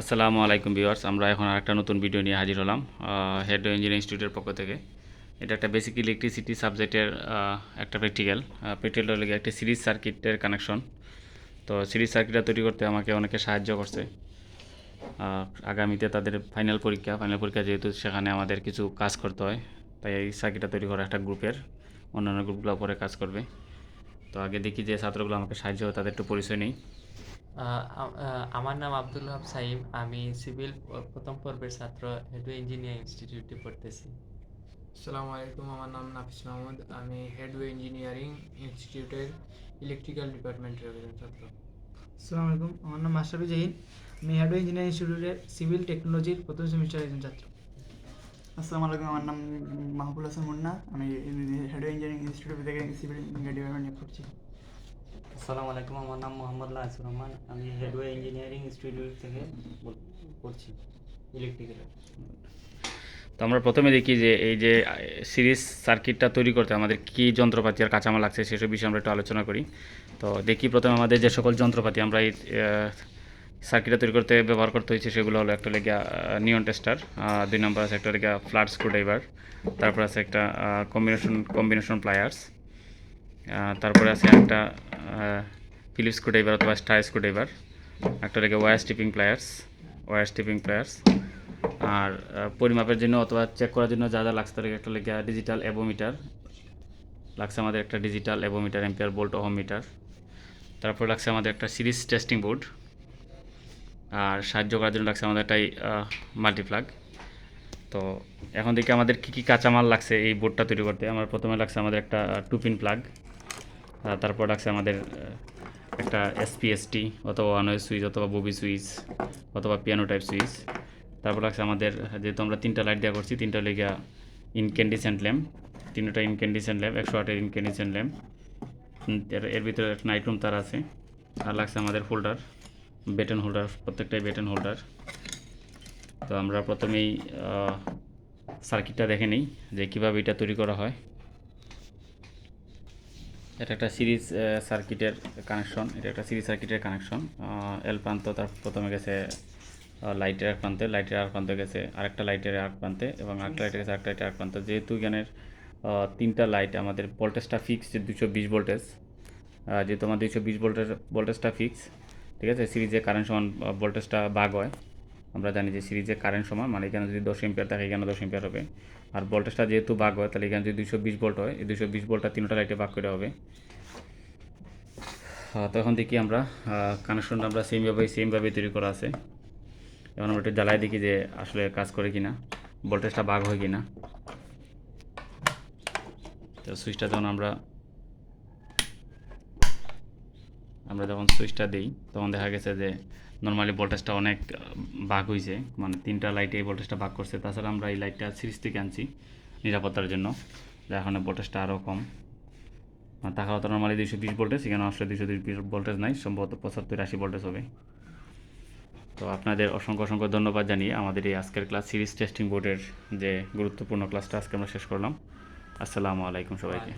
আসসালামু আলাইকুম ভিউয়ার্স, আমরা এখন আরেকটা নতুন ভিডিও নিয়ে হাজির হলাম হেড ইঞ্জিনিয়ারিং ইনস্টিটিউটের পক্ষ থেকে। এটা একটা বেসিক ইলেকট্রিসিটি সাবজেক্টের একটা প্র্যাকটিক্যাল প্র্যাকটিক্যালটা লেগে একটা সিরিজ সার্কিটের কানেকশন তো সিরিজ সার্কিটটা তৈরি করতে আমাকে অনেকে সাহায্য করছে। আগামীতে তাদের ফাইনাল পরীক্ষা ফাইনাল পরীক্ষা যেহেতু সেখানে আমাদের কিছু কাজ করতে হয়, তাই এই সার্কিটটা তৈরি করা একটা গ্রুপের অন্যান্য গ্রুপগুলো পরে কাজ করবে। তো আগে দেখি যে ছাত্রগুলো আমাকে সাহায্য করে, তাদের একটু পরিচয় নেই। আমার নাম আব্দুল হাব সাইম। আমি সিভিল প্রথম পর্বের ছাত্র হেডু ইঞ্জিনিয়ারিং ইনস্টিটিউটে পড়তেছি। আসসালামু আলাইকুম আমার নাম নাফিস মাহমুদ। আমি হেডওয়ে ইঞ্জিনিয়ারিং ইনস্টিটিউটের ইলেকট্রিক্যাল ডিপার্টমেন্টের একজন ছাত্র। আসসালামু আলাইকুম আমার নাম মাস্টারুল জাহিন। আমি হার্ডওয়্যার ইঞ্জিনিয়ারিং ইনস্টিটিউটের সিভিল টেকনোলজির প্রথম সেমিস্টারের একজন ছাত্র। আসসালামু আলাইকুম আমার নাম মাহবুল হাসান মুন্না। আমি হেড ইঞ্জিনিয়ারিং ইনস্টিটিউট থেকে সিভিল ইঞ্জিনিয়ারিং ডিপার্টমেন্ট নিয়ে পড়ছি। আসসালামু আলাইকুম, আমার নাম মোহাম্মদ নাসির রহমান। আমি হেডওয়ে ইঞ্জিনিয়ারিং ইনস্টিটিউট থেকে পড়ছি ইলেকট্রিক্যাল তো আমরা প্রথমে দেখি যে এই যে সিরিজ সার্কিটটা তৈরি করতে আমাদের কী যন্ত্রপাতি আর কাঁচামাল লাগছে সেসব বিষয়ে আমরা একটু আলোচনা করি। তো দেখি প্রথমে আমাদের যে সকল যন্ত্রপাতি আমরা এই সার্কিটটা তৈরি করতে ব্যবহার করতে হয়েছে সেগুলো হলো একটা লেগা নিয়ন টেস্টার দুই নম্বর আছে একটা লেগা ফ্ল্যাট স্ক্রুড্রাইভার তারপর আছে একটা কম্বিনেশন কম্বিনেশন প্লায়ার্স তারপরে আছে একটা ফিলিপ স্ক্রুড্রাইভার অথবা স্টার স্ক্রুড্রাইভার একটা লেগে wire stripping pliers wire stripping pliers আর পরিমাপের জন্য অথবা চেক করার জন্য যা যা লাগছে তার একটা লেগে ডিজিটাল অ্যাবোমিটার লাগছে আমাদের একটা digital avometer ampere volt ohm meter তারপর লাগছে আমাদের একটা সিরিজ টেস্টিং বোর্ড আর সাহায্য করার জন্য লাগছে আমাদের একটাই মাল্টিপ্লাগ তো এখন দেখি আমাদের কী কী কাঁচামাল লাগছে এই বোর্ডটা তৈরি করতে। আমার প্রথমে লাগছে আমাদের একটা টুপিন প্লাগ তারপর লাগছে আমাদের একটা এসপিএসটি অথবা ওয়ানওয়ে সুইচ অথবা ববি সুইচ অথবা পিয়ানো টাইপ সুইচ তারপর লাগছে আমাদের, যেহেতু আমরা তিনটা লাইট দেওয়া করছি, তিনটা লেগা ইনক্যান্ডিসেন্ট ল্যাম্প তিনটা ইনক্যান্ডিসেন্ট ল্যাম্প একশো আটের ইনক্যান্ডিসেন্ট ল্যাম্প এর ভিতরে একটা নাইট রুম তার আছে। আর লাগছে আমাদের হোল্ডার বেটন হোল্ডার প্রত্যেকটাই বেটন হোল্ডার তো আমরা প্রথমেই সার্কিটটা দেখে নিই যে কীভাবে এটা তৈরি করা হয়। এটা একটা সিরিজ সার্কিটের কানেকশন এটা একটা সিরিজ সার্কিটের কানেকশন। এল প্রান্ত তার প্রথমে গেছে লাইটের এক প্রান্তে লাইটের আর প্রান্তে গেছে আরেকটা লাইটের এক প্রান্তে এবং আরেকটা লাইটের গেছে আরেকটা লাইটের এক প্রান্তে। যেহেতু এখানের তিনটা লাইট আমাদের ভোল্টেজটা ফিক্স যে দুশো বিশ ভোল্টেজ যেহেতু আমার দুশো বিশ ভোল্টের ভোল্টেজটা ফিক্স ঠিক আছে? সিরিজে কারেন্ট সমান ভোল্টেজটা বাগ হয়। আমরা জানি যে সিরিজে কারেন্ট সমান মানে এখানে যদি দশ এম্পিয়ার থাকে, এখানে দশ এম্পিয়ার হবে। আর ভোল্টেজটা যেহেতু বাগ হয়, তাহলে এখানে যদি দুশো বিশ ভোল্ট হয়, এই দুশো বিশ ভোল্টটা তিনটা লাইটে বাগ করে হবে। তো এখন দেখি আমরা কানেকশনটা আমরা সেমভাবে সেমভাবে তৈরি করা আছে। এখন আমরা একটু জ্বালাই দেখি যে আসলে কাজ করে কি না ভোল্টেজটা বাগ হয় কিনা। তো সুইচটা যখন আমরা আমরা যখন সুইচটা দিই, তখন দেখা গেছে যে নর্মালি ভোল্টেজটা অনেক ভাগ হয়েছে মানে তিনটা লাইটে এই ভোল্টেজটা ভাগ করছে। তাছাড়া আমরা এই লাইটটা সিরিজ থেকে আনছি নিরাপত্তার জন্য। যা এখন ভোল্টেজটা আরও কম। তাছাড়া তো নর্মালি দুইশো বিশ ভোল্টেজ সেখানে আসলে দুইশো বিশ ভোল্টেজ নাই। সম্ভবত পঁচাত্তর আশি ভোল্টেজ হবে। তো আপনাদের অসংখ্য অসংখ্য ধন্যবাদ জানিয়ে আমাদের এই আজকের ক্লাস সিরিজ টেস্টিং বোর্ডের যে গুরুত্বপূর্ণ ক্লাসটা আজকে আমরা শেষ করলাম। আসসালামু আলাইকুম সবাইকে।